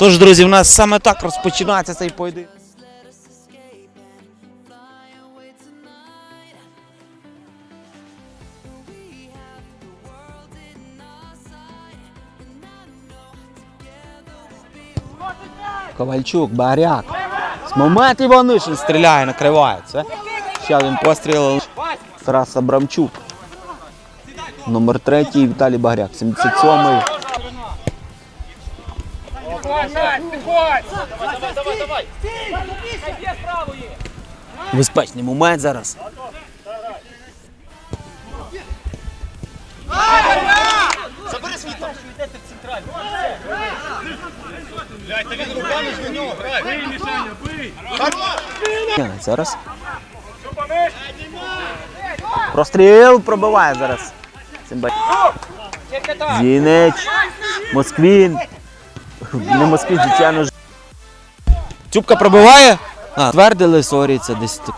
Тож, друзі, в нас саме так розпочинається цей поєдинок. Ковальчук, Баряк. З моменту Іванишин стріляє, накриває. Це ще один постріл Тарас Абрамчук. Номер третій Віталій Багряк. 77-й. Безпечний момент зараз. Ні, Зараз. Простріл пробиває зараз. Зінич. Москвін. Не Москвін, звичайно ж. Тюбка пробиває. А, твердили, сорі, це десь так.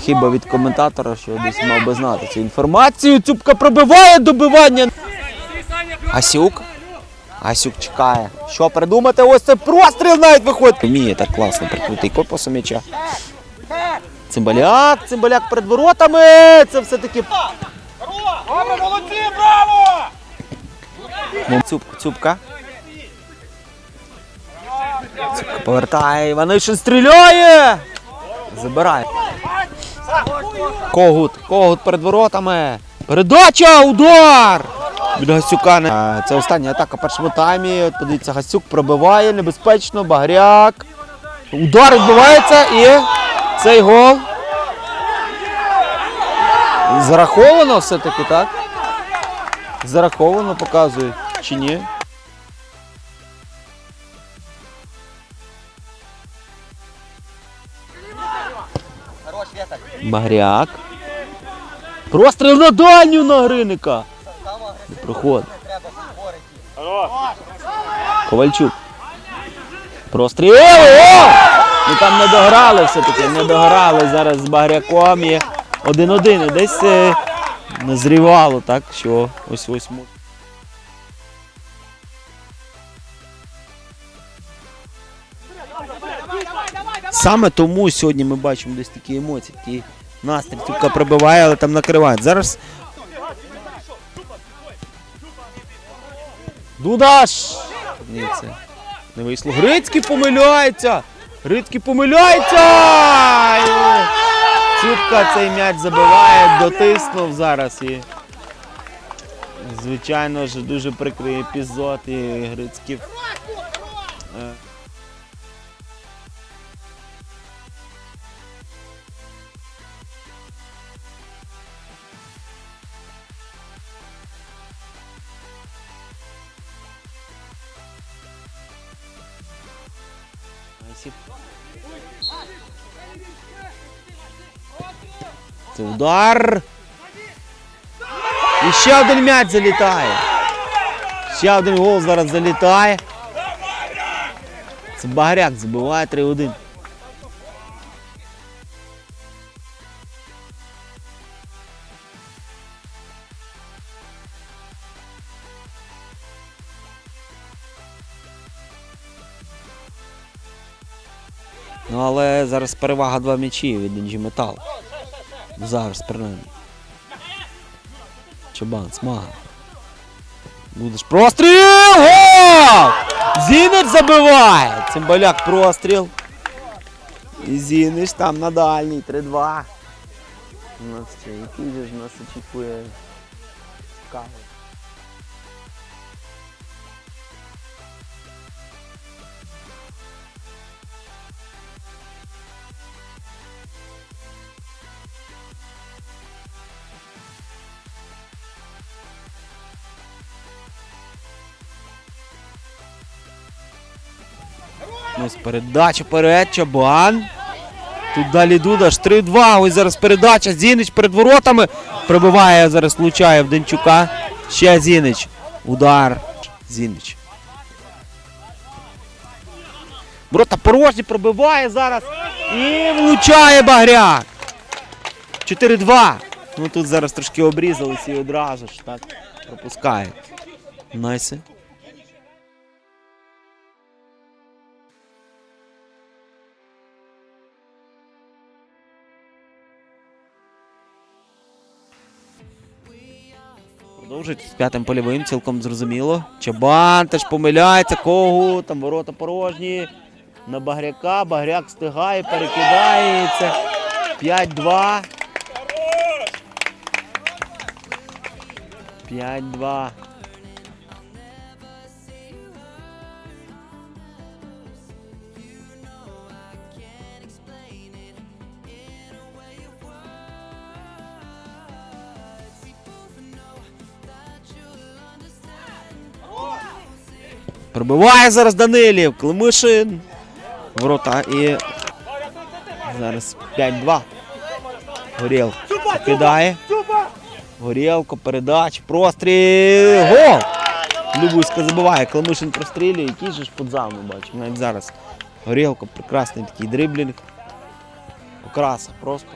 Хіба від коментатора, що десь мав би знати цю інформацію. Цюбка пробиває добивання. Гасюк. Гасюк чекає. Що придумати? Ось це простріл навіть виходить. Вміє так класно прикрутий корпусом м'яча. Цимбаляк, цимбаляк перед воротами. Це все-таки. Добре, молодці, браво! Цюбка, цюбка. Повертає. Іванишин стріляє. Забирає. Когут, когут перед воротами. Передача, удар! Від Гасюка. Це остання атака в першому таймі. От подивіться, Гасюк пробиває небезпечно, Багряк. Удар відбувається і цей гол. Зараховано все-таки, так? Зараховано показують чи ні? Багряк. Простріл на дальню на Гриника. Не проходить. Ковальчук. Простріл! О! Ну там не дограли все-таки, не дограли зараз з Багряком є один-один. Десь е, назрівало, так, що ось ось Саме тому сьогодні ми бачимо десь такі емоції, такі настрій. Тюбка пробиває, але там накривають. Зараз. Дудаш! Ні, це не вийшло. Грицький помиляється! Грицький помиляється! І Цюбка цей м'яч забиває, дотиснув зараз і. Звичайно ж, дуже прикрий епізод і Грицький. Е, Це удар. І ще один м'яч залітає. Ще один гол зараз залітає. Це Багаряк забиває 3-1. Ну але зараз перевага два м'ячі від NG Метал. Зараз принаймні. Чабан, смага. Будеш простріл! Гол! Зінич забиває! Цимбаляк простріл. І Зінич там на дальній. 3-2. У нас ще який же ж нас очікує. Цікаво. Ось передача перед Чабан. Тут далі Дудаш 3-2. Ось зараз передача. Зінич перед воротами. Пробиває зараз влучає в Денчука. Ще Зінич. Удар. Зінич. Ворота порожні пробиває зараз. І влучає Багряк. 4-2. Ну тут зараз трошки обрізались і одразу ж так пропускають. Найси. Продовжують з п'ятим польовим, цілком зрозуміло. Чабан теж помиляється, кого там ворота порожні. На Багряка, Багряк встигає, перекидається. 5-2. 5-2. Пробиває зараз Данилів. Климишин. Ворота і зараз 5-2. Горілко кидає. Горілко, передач, простріл. Гол! Любуська забиває. Климишин прострілює. Який же ж подзал ми бачимо. Навіть зараз. Горілко, прекрасний такий дриблінг. Окраса, просто.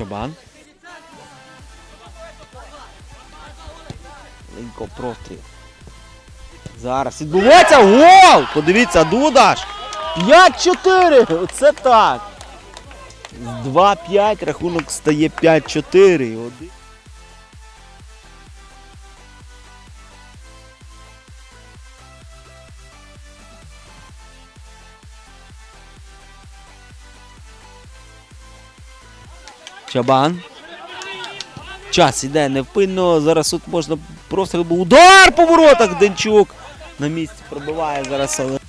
Чабан. Ленько простріл. Зараз відбувається гол! Подивіться, Дудаш! 5-4! Оце так! З 2-5 рахунок стає 5-4. Чабан. Час іде невпинно. Зараз тут можна просто удар по воротах. Денчук на місці пробиває зараз. Але